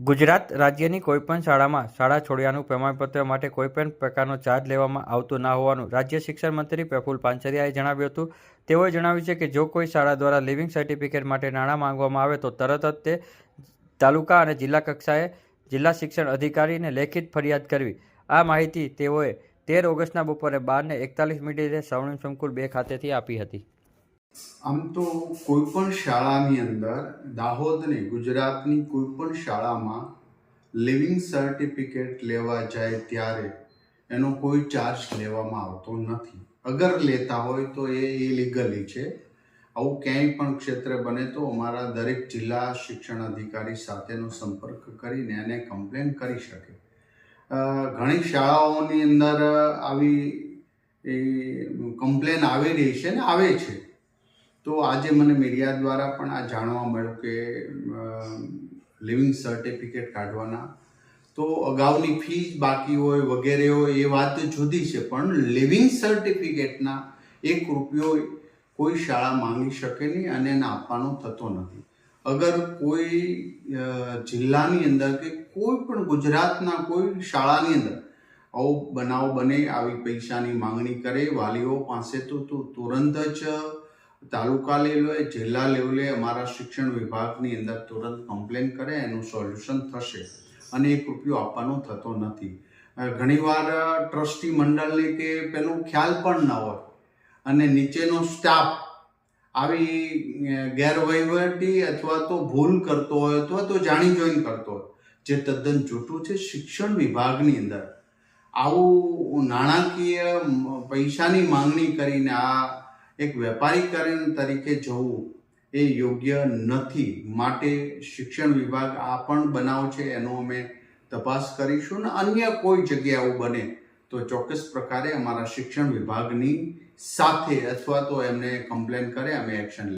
ગુજરાત રાજ્યની કોઈપણ શાળામાં શાળા છોડ્યાનું પ્રમાણપત્ર માટે કોઈપણ પ્રકારનો ચાર્જ લેવામાં આવતો ના હોવાનું રાજ્ય શિક્ષણ મંત્રી પ્રફુલ પાનસરિયાએ જણાવ્યું હતું. તેઓએ જણાવ્યું છે કે જો કોઈ શાળા દ્વારા લિવિંગ સર્ટિફિકેટ માટે નાણાં માંગવામાં આવે તો તરત જ તે તાલુકા અને જિલ્લા કક્ષાએ જિલ્લા શિક્ષણ અધિકારીને લેખિત ફરિયાદ કરવી. આ માહિતી તેઓએ તેર ઓગસ્ટના બપોરે બારને એકતાલીસ મિનિટે સ્વર્ણિમ સંકુલ બે ખાતેથી આપી હતી. આમ તો કોઈ પણ શાળાની અંદર, દાહોદની ગુજરાતની કોઈ પણ શાળામાં લિવિંગ સર્ટિફિકેટ લેવા જાય ત્યારે એનો કોઈ ચાર્જ લેવામાં આવતો નથી. અગર લેતા હોય તો એ ઇલીગલી છે. આવું ક્યાંય પણ ક્ષેત્રે બને તો અમારા દરેક જિલ્લા શિક્ષણ અધિકારી સાથેનો સંપર્ક કરીને એને કમ્પ્લેન કરી શકે. ઘણી શાળાઓની અંદર આવી કમ્પ્લેન આવી રહી છે ને આવે છે. તો આજે મને મીડિયા દ્વારા પણ આ જાણવા મળ્યું કે લિવિંગ સર્ટિફિકેટ કાઢવાના. તો અગાઉની ફી બાકી હોય વગેરે હોય એ વાત જુદી છે, પણ લિવિંગ સર્ટિફિકેટના એક રૂપિયો કોઈ શાળા માંગી શકે નહીં અને એને આપવાનો થતો નથી. અગર કોઈ જિલ્લાની અંદર કે કોઈ પણ ગુજરાતના કોઈ શાળાની અંદર આવો બનાવ બને, આવી પૈસાની માંગણી કરે, વાલીઓ પાસે તો તો તુરંત જ તાલુકા લેવલે જિલ્લા લેવલે અમારા શિક્ષણ વિભાગની અંદર તુરંત કમ્પ્લેન કરે, એનું સોલ્યુશન થશે. અને એક રૂપિયો આપવાનો થતો નથી. ઘણીવાર ટ્રસ્ટી મંડળને કે પેલું ખ્યાલ પણ ન હોય. અને નીચેનો સ્ટાફ આવી ગેરવહીવટી અથવા તો ભૂલ કરતો હોય અથવા તો જાણી જોઈને કરતો હોય, જે તદ્દન જૂઠું છે, શિક્ષણ વિભાગની અંદર. આવું નાણાકીય પૈસાની માંગણી કરીને આ એક વેપારીકરણ તરીકે જવું એ યોગ્ય નથી. માટે શિક્ષણ વિભાગ આ પણ બનાવ છે, એનો અમે તપાસ કરીશું. ને અન્ય કોઈ જગ્યાઓ બને તો ચોક્કસ પ્રકારે અમારા શિક્ષણ વિભાગની સાથે અથવા તો એમને કમ્પ્લેન કરે, અમે એક્શન